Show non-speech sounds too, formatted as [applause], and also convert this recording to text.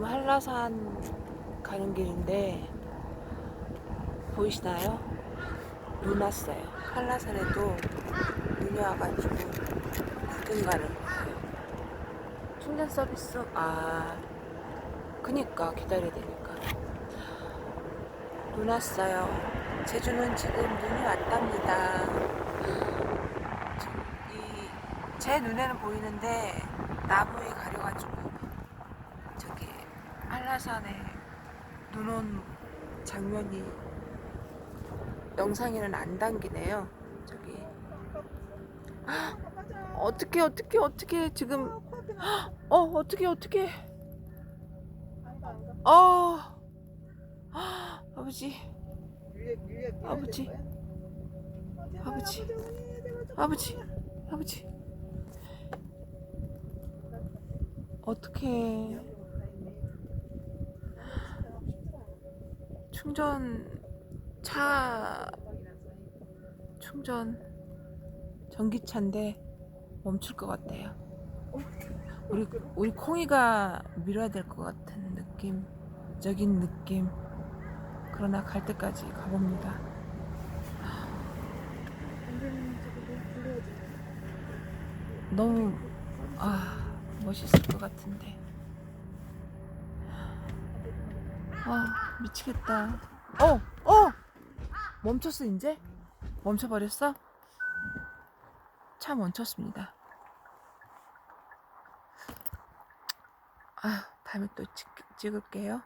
한라산 가는 길인데 보이시나요? 눈 왔어요. 한라산에도 눈이 와가지고 구경 가는 거예요. 충전 서비스 아 그니까 기다려야 되니까 눈 왔어요. 제주는 지금 눈이 왔답니다. 이, 제 눈에는 보이는데 나무에 저기 한라산에 눈 온 장면이 영상에는 안 담기네요. 저기. 헉, [gasps] 어떻게 어떻게 어떻게 지금. 헉, [gasps] 어 어떻게 어떻게. 어. 헉, [gasps] 아버지. 아버지. 아버지. 아버지. 아버지. 어떻게 충전 차 충전 전기차인데 멈출 것 같아요. 우리 우리 콩이가 밀어야 될 것 같은 느낌적인 느낌. 그러나 갈 때까지 가봅니다. 너무 아 멋있을 것 같은데. 아 미치겠다. 어 어. 멈췄어 이제? 멈춰버렸어? 차 멈췄습니다. 아 다음에 또 찍, 찍을게요.